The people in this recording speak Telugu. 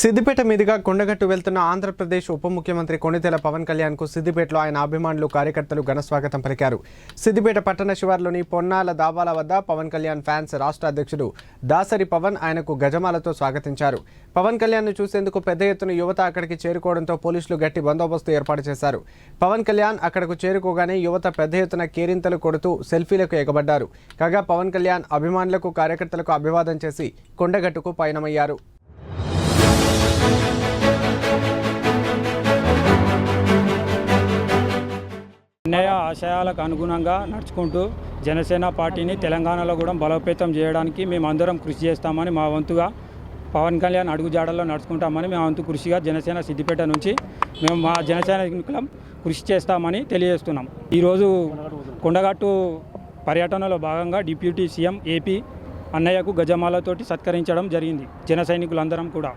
సిద్దిపేట మీదుగా కొండగట్టు వెళ్తున్న ఆంధ్రప్రదేశ్ ఉప ముఖ్యమంత్రి కొణితెల పవన్ కళ్యాణ్కు సిద్దిపేటలో ఆయన అభిమానులు కార్యకర్తలు ఘన స్వాగతం పలికారు. సిద్దిపేట పట్టణ శివార్లోని పొన్నాల దాబాల వద్ద పవన్ కళ్యాణ్ ఫ్యాన్స్ రాష్ట్ర అధ్యక్షుడు దాసరి పవన్ ఆయనకు గజమాలతో స్వాగతించారు. పవన్ కళ్యాణ్ను చూసేందుకు పెద్ద ఎత్తున యువత అక్కడికి చేరుకోవడంతో పోలీసులు గట్టి బందోబస్తు ఏర్పాటు చేశారు. పవన్ కళ్యాణ్ అక్కడకు చేరుకోగానే యువత పెద్ద ఎత్తున కేరింతలు కొడుతూ సెల్ఫీలకు ఎగబడ్డారు. కాగా పవన్ కళ్యాణ్ అభిమానులకు కార్యకర్తలకు అభివాదం చేసి కొండగట్టుకు పయనమయ్యారు. అన్నయ్య ఆశయాలకు అనుగుణంగా నడుచుకుంటూ జనసేన పార్టీని తెలంగాణలో కూడా బలోపేతం చేయడానికి మేమందరం కృషి చేస్తామని మా వంతుగా పవన్ కళ్యాణ్ అడుగుజాడల్లో నడుచుకుంటామని మా వంతు కృషిగా జనసేన సిద్దిపేట నుంచి మేము మా జనసేన ఎన్నికలం కృషి చేస్తామని తెలియజేస్తున్నాం. ఈరోజు కొండగట్టు పర్యటనలో భాగంగా డిప్యూటీ సీఎం ఏపీ అన్నయ్యకు గజమాలతోటి సత్కరించడం జరిగింది. జన సైనికులందరం కూడా.